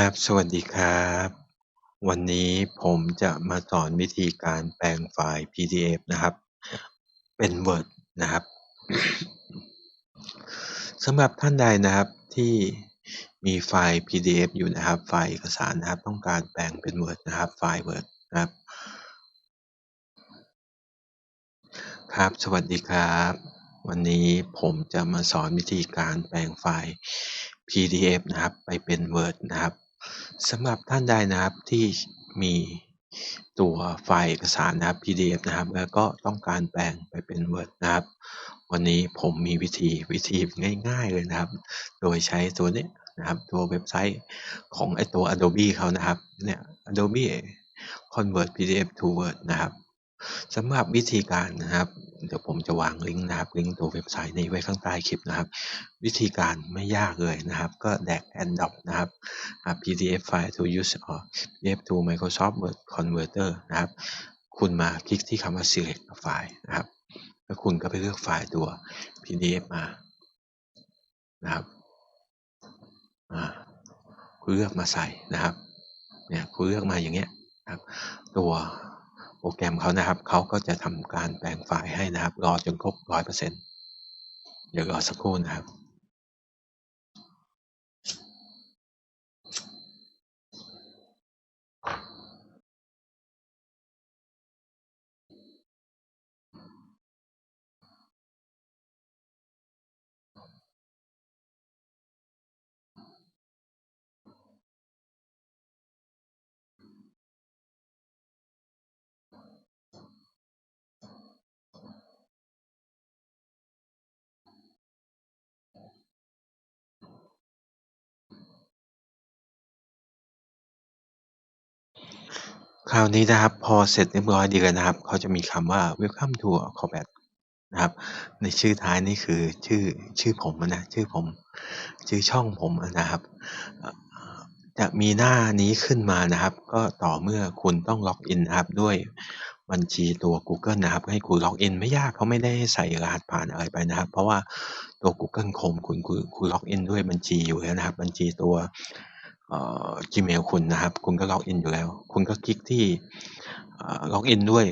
ครับ สวัสดีครับ วันนี้ผมจะมาสอนวิธีการแปลงไฟล์ PDF นะครับ เป็น Word นะครับ สำหรับท่านใดนะครับที่มีไฟล์ PDF อยู่นะครับ ไฟล์เอกสารนะครับ ต้องการแปลงเป็น Word นะครับ ไฟล์ Word นะครับ ครับ สวัสดีครับ วันนี้ผมจะมาสอนวิธีการแปลงไฟล์ PDF นะครับ ไปเป็น Word นะครับ สำหรับท่านใดนะครับที่มีตัวไฟล์เอกสารนะครับ PDF นะครับ แล้วก็ต้องการแปลงไปเป็น Word นะครับ วันนี้ผมมีวิธีวิธีง่ายๆเลยนะครับ โดยใช้ตัวนี้นะครับ ตัวเว็บไซต์ของไอตัว Adobe เขานะครับเนี่ย Adobe Convert PDF to Word นะครับ สำหรับวิธีการนะครับ เดี๋ยวผมจะวางลิงก์นะครับลิงก์ตัวเว็บไซต์นี้ไว้ข้างใต้คลิปนะครับ วิธีการไม่ยากเลยนะครับ ก็แดก and drop นะครับ PDF file to use or PDF to Microsoft Word Converter นะครับ คุณมาคลิกที่คำว่า select file นะครับ แล้วคุณก็ไปเลือกไฟล์ตัว PDF มานะครับคุณเลือกมาใส่นะครับเนี่ยคุณเลือกมาอย่างเงี้ยครับตัว โปรแกรมเขานะครับ เขาก็จะทำการแปลงไฟล์ให้นะครับ รอจนครบร้อยเปอร์เซ็นต์เดี๋ยวรอสักครู่นะครับ คราวนี้นะครับพอเสร็จเรียบร้อยดีแล้วนะครับ เขาจะมีคำว่า welcome to Acrobat นะครับ ในชื่อท้ายนี่คือชื่อชื่อผมนะชื่อผมชื่อช่องผมนะครับ จะมีหน้านี้ขึ้นมานะครับ ก็ต่อเมื่อคุณต้องล็อกอินนะครับด้วยบัญชีตัว Google นะครับ ให้คุณล็อกอินไม่ยากเขาไม่ได้ใส่รหัสผ่านอะไรไปนะครับ เพราะว่าตัว Google Chrome คุณคุณคุณล็อกอินด้วยบัญชีอยู่แล้วนะครับ บัญชีตัว Gmail คุณนะครับ คุณก็ล็อกอินอยู่แล้ว คุณก็คลิกที่ล็อกอินด้วย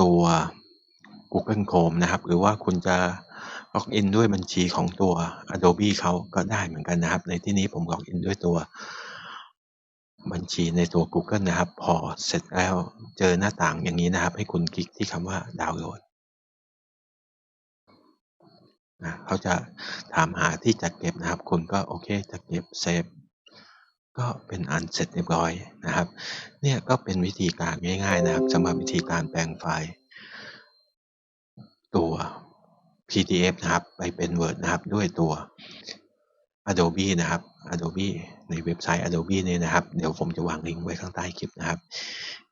ตัว Google Chrome นะครับ หรือว่าคุณจะล็อกอินด้วยบัญชีของตัว Adobe เขาก็ได้เหมือนกันนะครับ ในที่นี้ผมล็อกอินด้วยตัวบัญชีในตัว Google นะครับ พอเสร็จแล้วเจอหน้าต่างอย่างนี้นะครับ ให้คุณคลิกที่คำว่าดาวน์โหลดนะเขาจะถามหาที่จัดเก็บนะครับ คุณก็โอเคจัดเก็บเซฟ ก็เป็นอันเสร็จเรียบร้อยนะครับ เนี่ยก็เป็นวิธีการง่ายๆนะครับสำหรับวิธีการแปลงไฟล์ ตัว PDF นะครับ ไปเป็น Word นะครับด้วยตัว Adobe นะครับ Adobe ในเว็บไซต์ Adobe เนี่ยนะครับ เดี๋ยวผมจะวางลิงก์ไว้ข้างใต้คลิปนะครับ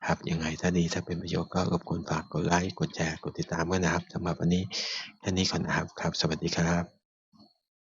ครับยังไงถ้าดีถ้าเป็นประโยชน์ก็รบกวนฝากกดไลค์กดแชร์กดติดตามด้วยนะครับสำหรับวันนี้แค่นี้ก่อนนะครับครับ สวัสดีครับ